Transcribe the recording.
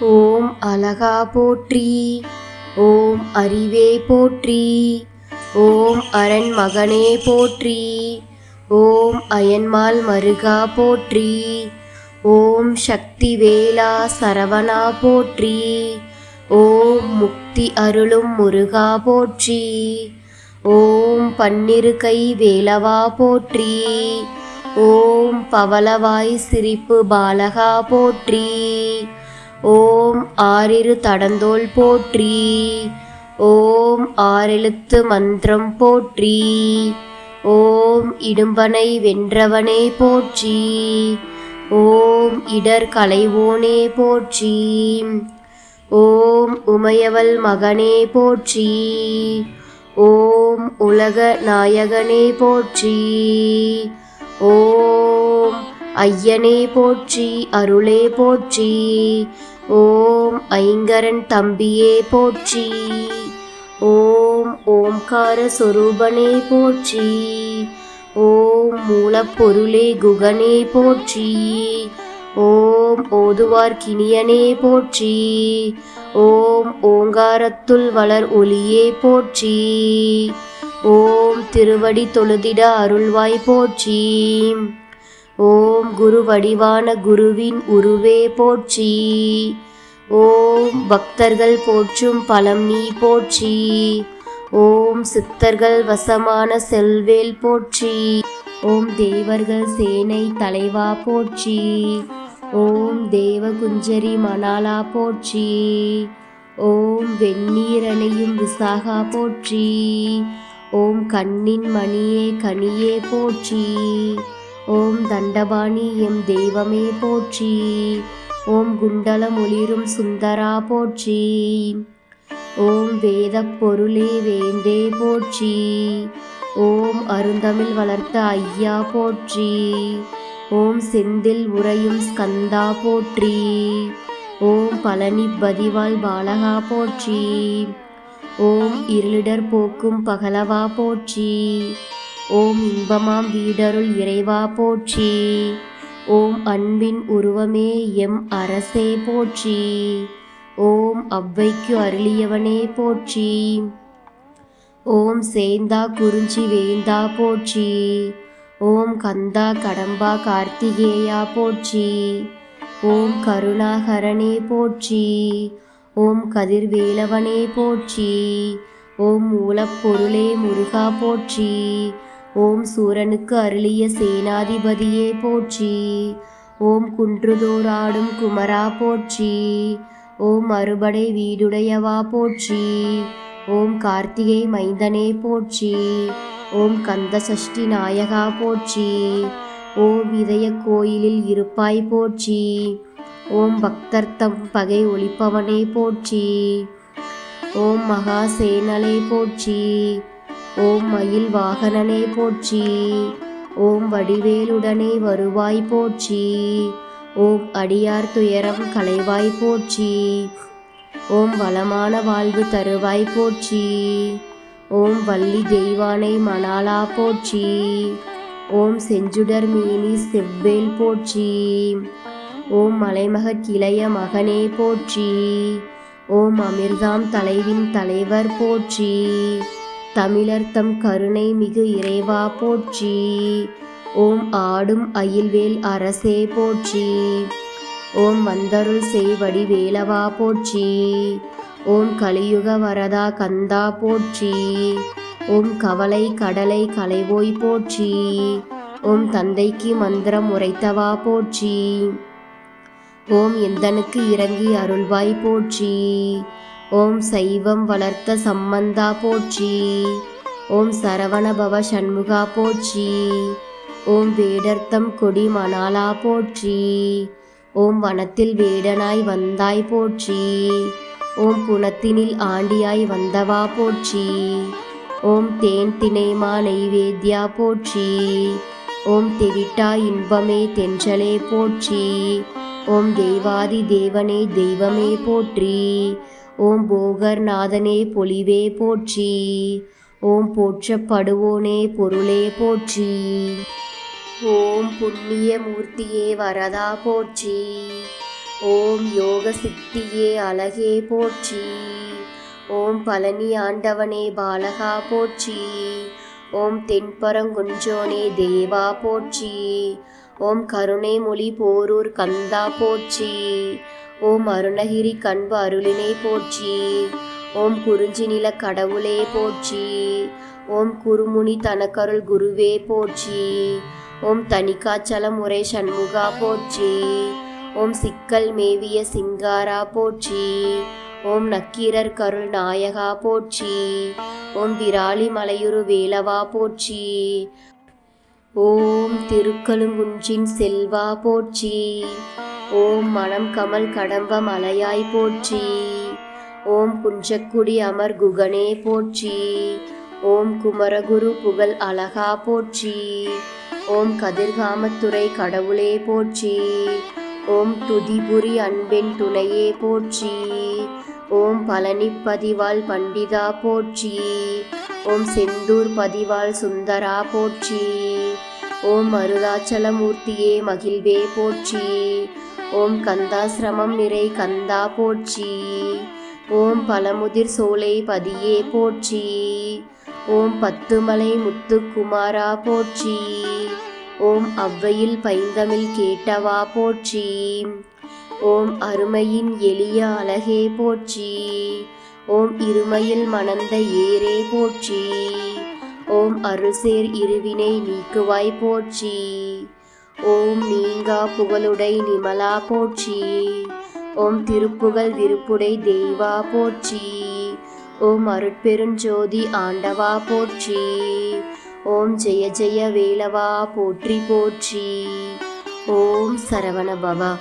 ஓம் அழகா போற்றி. ஓம் அறிவே போற்றி. ஓம் அரண் மகனே போற்றி. ஓம் அயன்மால் மருகா போற்றி. ஓம் சக்தி வேலா சரவணா போற்றி. ஓம் முக்தி அருளும் முருகா போற்றி. ஓம் பன்னிரு கை வேலவா போற்றி. ஓம் பவளவாய் சிரிப்பு பாலகா போற்றி. ஓம் ஆறிரு தடந்தோல் போற்றி. ஓம் ஆறெழுத்து மந்திரம் போற்றி. ஓம் இடும்பனை வென்றவனே போற்றி. ஓம் இடர் கலைவோனே போற்றி. ஓம் உமையவள் மகனே போற்றி. ஓம் உலக நாயகனே போற்றி. ஓம் ஐயனே போற்றி அருளே போற்றி. ஓம் ஐங்கரன் தம்பியே போற்றி. ஓம் ஓம்கார சொரூபனே போற்றி. ஓம் மூலப்பொருளே குகனே போற்றி. ஓம் ஓதுவார் கிணியனே போற்றி. ஓம் ஓங்காரத்துள் வளர் ஒளியே போற்றி. ஓம் திருவடி தொழுதிட அருள்வாய் போற்றி. ஓம் குரு வடிவான குருவின் உருவே போற்றி. ஓம் பக்தர்கள் போற்றும் பலம் நீ போற்றி. ஓம் சித்தர்கள் வசமான செல்வேல் போற்றி. ஓம் தேவர்கள் சேனை தலைவா போற்றி. ஓம் தேவகுஞ்சரி மணாலா போற்றி. ஓம் வெந்நீரணையும் விசாகா போற்றி. ஓம் கண்ணின் மணியே கனியே போற்றி. ஓம் தண்டபாணி எம் தெய்வமே போற்றி. ஓம் குண்டலம் ஒளிரும் சுந்தரா போற்றி. ஓம் வேத பொருளே வேந்தே போற்றி. ஓம் அருந்தமிழ் வளர்த்த ஐயா போற்றி. ஓம் செந்தில் உறையும் ஸ்கந்தா போற்றி. ஓம் பழனி பதிவாள் பாலகா போற்றி. ஓம் இருளிடர் போக்கும் பகலவா போற்றி. ஓம் இன்பமாம் வீடருள் இறைவா போற்றி. ஓம் அன்பின் உருவமே எம் அரசே போற்றி. ஓம் அவ்வைக்கு அருளியவனே போற்றி. ஓம் சேந்தா குறிஞ்சி வேந்தா போற்றி. ஓம் கந்தா கடம்பா கார்த்திகேயா போற்றி. ஓம் கருணாகரனே போற்றி. ஓம் கதிர்வேலவனே போற்றி. ஓம் மூலப்பொருளே முருகா போற்றி. ஓம் சூரனுக்கு அருளிய சேனாதிபதியே போற்றி. ஓம் குன்றுதோராடும் குமரா போற்றி. ஓம் அறுபடை வீடுடையவா போற்றி. ஓம் கார்த்திகை மைந்தனே போற்றி. ஓம் கந்த சஷ்டி நாயகா போற்றி. ஓம் இதய கோயிலில் இருப்பாய் போற்றி. ஓம் பக்தர்த்தம் பகை ஒழிப்பவனே போற்றி. ஓம் மகாசேனலே போற்றி. ஓம் மயில் வாகனனே போற்றி. ஓம் வடிவேலுடனே வருவாய் போற்றி. ஓம் அடியார் துயரம் களைவாய் போற்றி. ஓம் வளமான வாழ்வு தருவாய் போற்றி. ஓம் வள்ளி தெய்வானை மணாலா போற்றி. ஓம் செஞ்சுடர் மீனி செவ்வேல் போற்றி. ஓம் மலைமகட் கிளைய மகனே போற்றி. ஓம் அமிர்தாம் தலைவின் தலைவர் போற்றி. தமிழர்த்தம் கருணை மிகு இறைவா போற்றி. ஓம் ஆடும் அயில்வேல் அரசே போற்றி. ஓம் வந்தருள் செய்வடி வேலவா போற்றி. ஓம் கலியுக வரதா கந்தா போற்றி. ஓம் கவலை கடலை களைவோய் போற்றி. ஓம் தந்தைக்கு மந்திரம் உரைத்தவா போற்றி. ஓம் எந்தனுக்கு இறங்கி அருள்வாய் போற்றி. ஓம் சைவம் வளர்த்த சம்பந்தா போற்றி. ஓம் சரவணபவ சண்முகா போற்றி. ஓம் வேடர்த்தம் கொடி மணாலா போற்றி. ஓம் வனத்தில் வேடனாய் வந்தாய் போற்றி. ஓம் புனத்தினில் ஆண்டியாய் வந்தவா போற்றி. ஓம் தேன் திணைமா நெய்வேத்யா போற்றி. ஓம் தெவிட்டா இன்பமே தென்றலே போற்றி. ஓம் தெய்வாதி தேவனே தெய்வமே போற்றி. ஓம் போகர் நாதனே பொலிவே போற்றி. ஓம் போற்றப்படுவோனே பொருளே போற்றி. ஓம் புண்ணிய மூர்த்தியே வரதா போற்றி. ஓம் யோக சித்தியே அழகே போற்றி. ஓம் பழனி ஆண்டவனே பாலகா போற்றி. ஓம் தென்பரங்குன்றோனே தேவா போற்றி. ஓம் கருணை மொழி போரூர் கந்தா போற்றி. ஓம் அருணகிரி கண்பு அருளினை போற்றி. ஓம் குறிஞ்சி நில கடவுளே போற்றி. ஓம் குருமுனி தனக்கருள் குருவே போற்றி. ஓம் தனிக்காச்சலம் உரை சண்முகா போற்றி. ஓம் சிக்கல் மேவிய சிங்காரா போற்றி. ஓம் நக்கீரர் கருள் நாயகா போற்றி. ஓம் விராலி மலையுரு வேலவா போற்றி. ஓம் திருக்கழுங்குன்றின் செல்வா போற்றி. ஓம் மனம் கமல் கடம்ப மலையாய் போற்றி. ஓம் குஞ்சக்குடி அமர் குகனே போற்றி. ஓம் குமரகுரு புகழ் அழகா போற்றி. ஓம் கதிர்காமத்துறை கடவுளே போற்றி. ஓம் துதிபுரி அன்பின் துணையே போற்றி. ஓம் பழனி பதிவாள் பண்டிதா போற்றி. ஓம் செந்தூர் பதிவாள் சுந்தரா போற்றி. ஓம் மருதாச்சலமூர்த்தியே மகிழ்வே போற்றி. ஓம் கந்தாசிரமம் நிறை கந்தா போற்றி. ஓம் பழமுதிர் சோலை பதியே போற்றி. ஓம் பத்துமலை முத்துக்குமாரா போற்றி. ஓம் அவ்வையில் பைந்தமிழ் கேட்டவா போற்றி. ஓம் அருமையின் எளிய அழகே போற்றி. ஓம் இருமையில் மணந்த ஏரே போற்றி. ஓம் அருள்சேர் இருவினை நீக்குவாய் போற்றி. ஓம் நீங்கா புகழுடை நிமலா போற்றி. ஓம் திருப்புகழ் விருப்புடை தெய்வா போற்றி. ஓம் அருட்பெருஞ்சோதி ஆண்டவா போற்றி. ஓம் ஜெய ஜெய வேலவா போற்றி போற்றி. ஓம் சரவண பவா.